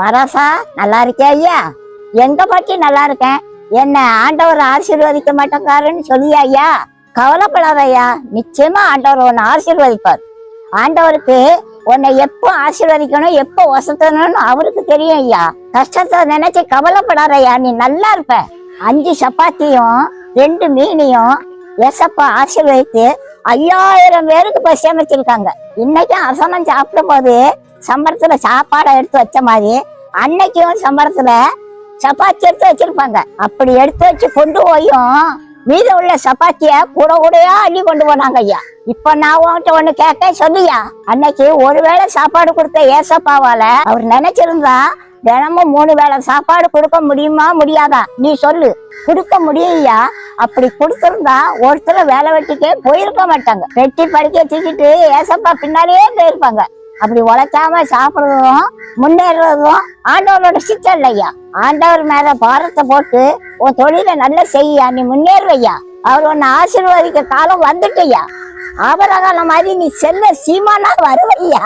மரசா நல்லா இருக்கியா ஐயா? எங்க பாட்டி நல்லா இருக்கேன். என்ன ஆண்டவர் ஆசீர்வதிக்க மாட்டேங்காருன்னு சொல்லியா ஐயா? கவலைப்படாத ஐயா நிச்சயமா ஆண்டவர் உன்னை ஆசீர்வதிப்பார். ஆண்டவருக்கு உன்னை எப்போ ஆசீர்வதிக்கணும் எப்போ வசத்தணும்னு அவருக்கு தெரியும் ஐயா. கஷ்டத்தை நினைச்சு கவலைப்படாதய்யா நீ நல்லா இருப்ப. அஞ்சு சப்பாத்தியும் ரெண்டு மீனையும் எசப்பா ஆசீர்வதித்து ஐயாயிரம் பேருக்கு பசி சேமிச்சிருக்காங்க இன்னைக்கும் அசனம் சாப்பிடும் போது சம்பளத்துல சாப்பாடை எடுத்து வச்ச மாதிரி அன்னைக்கும் சம்பளத்துல சப்பாத்தி எடுத்து வச்சிருப்பாங்க. அப்படி எடுத்து வச்சு கொண்டு போயும் மீதம் உள்ள சப்பாத்திய கூட கூடயா அள்ளி கொண்டு போனாங்க ஐயா. இப்ப நான் உன்கிட்ட ஒண்ணு கேட்க சொல்லியா அன்னைக்கு ஒருவேளை சாப்பாடு கொடுத்த ஏசப்பாவால அவர் நினைச்சிருந்தா தினமும் மூணு வேளை சாப்பாடு கொடுக்க முடியுமா முடியாதா? நீ சொல்லு. கொடுக்க முடியுயா அப்படி கொடுத்திருந்தா ஒருத்தர் வேலை வெட்டிக்கே போயிருக்க மாட்டாங்க. வெட்டி படிக்க தூக்கிட்டு ஏசப்பா பின்னாலேயே போயிருப்பாங்க. அப்படி உழைக்காம சாப்பிடுறதும் முன்னேறதும் ஆண்டவரோட சித்தம் இல்லையா? ஆண்டவர் மேல பாரத்தை போட்டு உன் தொழிலை நல்லா செய்யா நீ முன்னேறுவையா? அவர் உன்னை ஆசீர்வதிக்க காலம் வந்துட்டுயா? ஆபரகாலம் மாதிரி நீ செல்ல சீமானா வருவையா?